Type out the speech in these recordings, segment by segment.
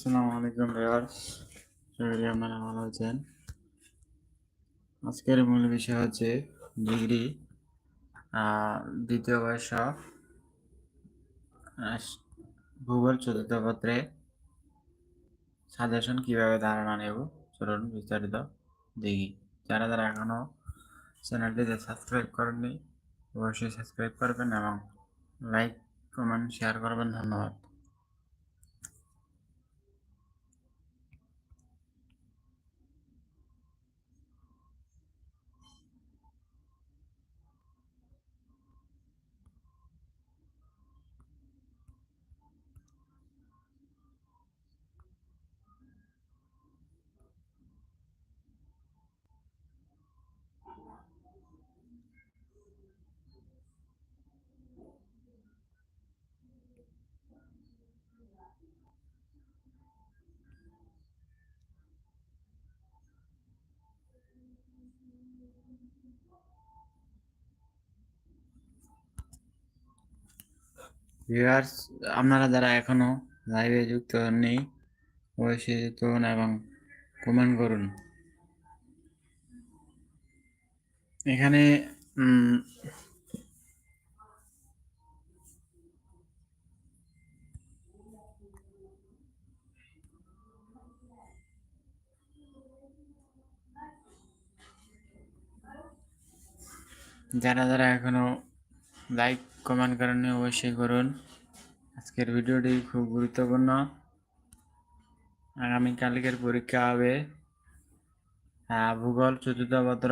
আসসালামু আলাইকুম ভিউয়ার্স। সবাই আপনারা ভালো আছেন। আজকের মূল বিষয় হচ্ছে ডিগ্রি দ্বিতীয় বর্ষ ভূগোল, চতুর্থ পত্রে। সাজেশন কীভাবে ধারণা নেব? চলুন বিস্তারিত দেখি। যারা যারা এখনও চ্যানেলটিতে সাবস্ক্রাইব করেননি, অবশ্যই সাবস্ক্রাইব করবেন এবং লাইক, কমেন্ট, শেয়ার করবেন। ধন্যবাদ। ভিউয়ার্স আপনারা যারা এখনও লাইভে যুক্ত নেই অবশ্যই যুক্ত হন এবং কমেন্ট করুন। এখানে যারা যারা এখনও লাইক কমেন্ট করেননি, অবশ্যই করুন। আজকের ভিডিওটি খুব গুরুত্বপূর্ণ। আগামী কালকের পরীক্ষা হবে ভূগোল চতুর্থ পত্র।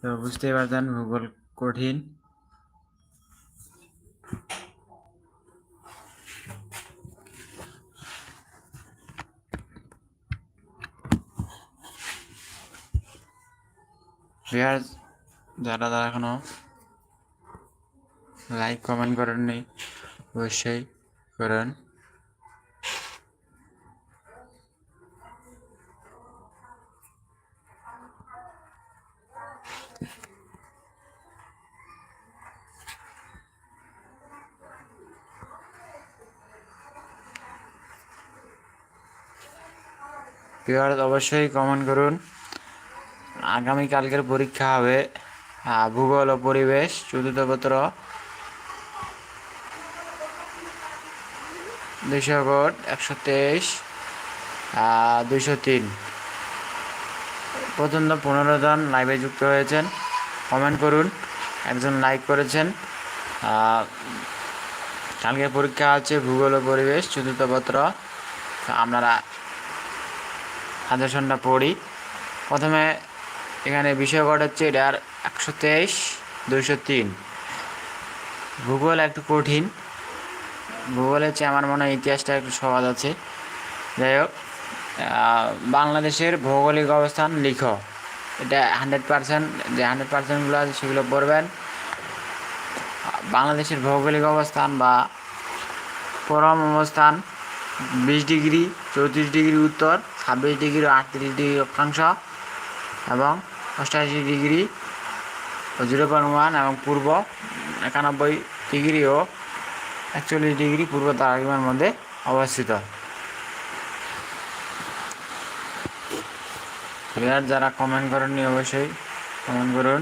তো বুঝতেই পারছেন, ভূগোল কঠিন। ভিউয়ার্স যারা যারা এখনও লাইক কমেন্ট করেননি, অবশ্যই করেন। ভিউয়ার্স অবশ্যই কমেন্ট করুন। আগামী কালকের পরীক্ষা হবে। ভূগোল ও পরিবেশ, চতুর্থ পত্র। দুইশো কোট, একশো তেইশ দুইশো তিন। পর্যন্ত পনেরো জন লাইভে যুক্ত হয়েছেন। কমেন্ট করুন, একজন লাইক করেছেন। কালকে পরীক্ষা আছে ভূগোল ও পরিবেশ, চতুর্থ পত্র। তো আপনারা সাজেশনটা পড়ি। প্রথমে এখানে বিষয় কোড হচ্ছে, এটার একশো তেইশ, দুইশো তিন। ভূগোল একটু কঠিন। ভূগোলের চেয়ে আমার মনে হয় ইতিহাসটা একটু সহজ আছে। যাই হোক বাংলাদেশের ভৌগোলিক অবস্থান লিখো। এটা হান্ড্রেড পার্সেন্ট, যে হান্ড্রেড পার্সেন্টগুলো আছে সেগুলো পড়বেন। বাংলাদেশের ভৌগোলিক অবস্থান বা পরম অবস্থান বিশ ডিগ্রি, চৌত্রিশ ডিগ্রি উত্তর, ছাব্বিশ ডিগ্রি, আটত্রিশ ডিগ্রি অক্ষাংশ এবং অষ্টাশি ডিগ্রি জিরো পয়েন্ট ওয়ান এবং পূর্ব একানব্বই ডিগ্রি ও একচল্লিশ ডিগ্রি পূর্ব তারাগিমার মধ্যে অবস্থিত। প্লেয়ার যারা কমেন্ট করেননি, অবশ্যই কমেন্ট করুন।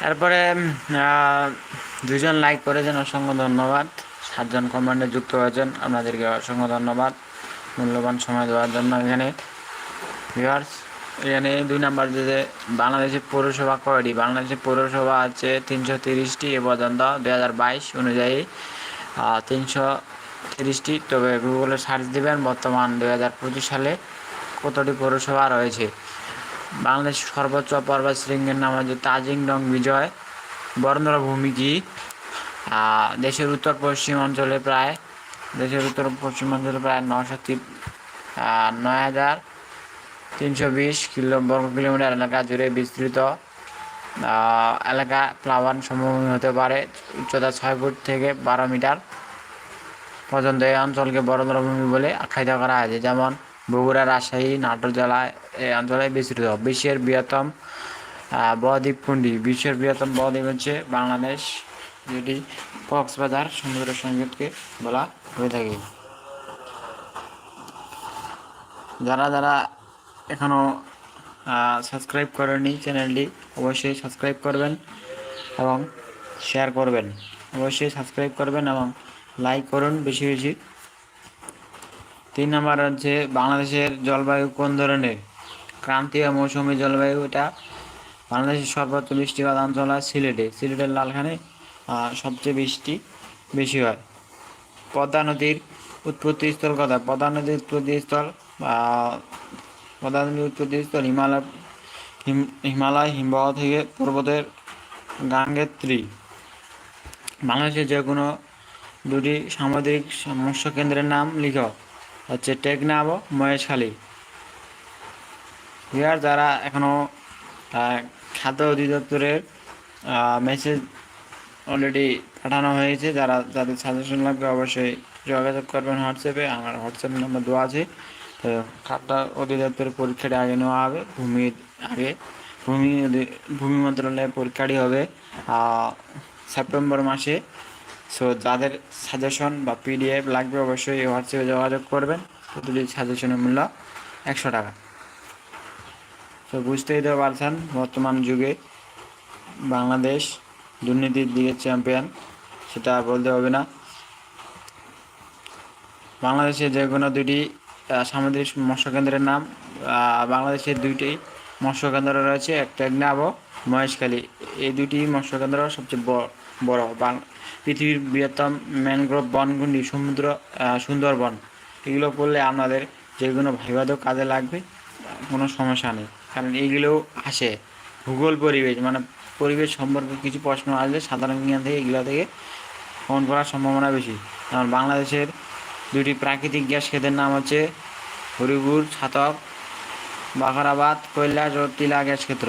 তারপরে দুজন লাইক করেছেন, অসংখ্য ধন্যবাদ। সাতজন কমেন্টে যুক্ত হয়েছেন। আপনাদেরকে অসংখ্য ধন্যবাদ। মূল্যবান সময় দেওয়ার জন্য এখানে। ভিউয়ার্স এখানে দুই নাম্বার যে বাংলাদেশের পৌরসভা কয়টি? বাংলাদেশের পৌরসভা আছে তিনশো তিরিশটি এ পর্যন্ত। দুই হাজার বাইশ অনুযায়ী তিনশো তিরিশটি। তবে গুগলে সার্চ দিবেন। বর্তমান দুই হাজার পঁচিশ সালে কতটি পৌরসভা রয়েছে? বাংলাদেশ সর্বোচ্চ পর্বত শৃঙ্গের নাম হচ্ছে তাজিংডং বিজয় বরেন্দ্রভূমি কি দেশের উত্তর পশ্চিম অঞ্চলে প্রায়, দেশের উত্তর পশ্চিম অঞ্চলে প্রায় নশো নয় হাজার তিনশো বিশ কিলো বর্গ কিলোমিটার এলাকা জুড়ে বিস্তৃত। এলাকা প্লাবন সমভূমি হতে পারে উচ্চতা ছয় ফুট থেকে বারো মিটার পর্যন্ত। এই অঞ্চলকে বরন্দ্রভূমি বলে আখ্যায়িত করা হয়েছে। যেমন বগুড়া রাজশাহী নাটোর জেলায় এই অঞ্চলে বিস্তৃত। বিশ্বের বৃহত্তম আহ, বদ্বীপপুঞ্জি বিশ্বের বৃহত্তম বদ্বীপ হচ্ছে বাংলাদেশ যেটি কক্সবাজার সমুদ্র সৈকতকে বলা হয়ে থাকে। যারা যারা এখনও সাবস্ক্রাইব করেনি চ্যানেলটি অবশ্যই সাবস্ক্রাইব করবেন এবং শেয়ার করবেন। অবশ্যই সাবস্ক্রাইব করবেন এবং লাইক করুন বেশি বেশি। তিন নম্বর হচ্ছে বাংলাদেশের জলবায়ু কোন ধরনের? ক্রান্তীয় মৌসুমী জলবায়ু এটা বাংলাদেশের সর্বোচ্চ বৃষ্টিপাত অঞ্চল হয় সিলেটে। সিলেটের লালখানে সবচেয়ে বৃষ্টি বেশি হয়। পদ্মা নদীর উৎপত্তি স্থল কথা পদ্মা নদীর উৎপত্তি স্থল পদ্মা নদীর উৎপত্তি স্থল হিমালয়, হিম- হিমালয় হিমবাহ থেকে পর্বতের গাঙ্গেত্রী। বাংলাদেশের যে কোনো দুটি সামুদ্রিক মৎস্য কেন্দ্রের নাম লিখো। হচ্ছে টেকনাফ ও মহেশখালী। বিহার যারা এখনও খাদ্য অধিদপ্তরের মেসেজ অলরেডি পাঠানো হয়েছে, যারা যাদের সাজেশন লাগবে অবশ্যই যোগাযোগ করবেন হোয়াটসঅ্যাপে আমার হোয়াটসঅ্যাপ নাম্বার দেওয়া আছে। তো খাদ্য অধিদপ্তরের পরীক্ষাটি আগে নেওয়া হবে ভূমির আগে, ভূমি ভূমি মন্ত্রণালয়ের পরীক্ষাটি হবে সেপ্টেম্বর মাসে। সো যাদের সাজেশন বা পিডিএফ লাগবে, অবশ্যই হোয়াটসঅ্যাপে যোগাযোগ করবেন। প্রতিটি সাজেশনের মূল্য একশো টাকা। তো বুঝতেই তো পারছেন, বর্তমান যুগে বাংলাদেশ দুর্নীতির দিকে চ্যাম্পিয়ন সেটা বলতে হবে না। বাংলাদেশে যে কোনো দুটি সামুদ্রিক মৎস্য কেন্দ্রের নাম বাংলাদেশের দুইটি মৎস্য কেন্দ্র রয়েছে। একটা ও মহেশখালী। এই দুটি মৎস্য কেন্দ্র সবচেয়ে বড়। পৃথিবীর বৃহত্তম ম্যানগ্রোভ বনগুলি সমুদ্র সুন্দরবন এগুলো পড়লে আপনাদের যে কোনো ভাইবাদও কাজে লাগবে, কোনো সমস্যা নেই। কারণ এইগুলোও আসে। ভূগোল পরিবেশ মানে পরিবেশ সম্পর্কে কিছু প্রশ্ন আসলে সাধারণ জ্ঞান থেকে এগুলো থেকে ফোন করার সম্ভাবনা বেশি। কারণ বাংলাদেশের দুটি প্রাকৃতিক গ্যাস ক্ষেতের নাম হচ্ছে হরিপুর, ছাতক, বাখরাবাদ, কৈলাস ও টিলা গ্যাস ক্ষেত্র।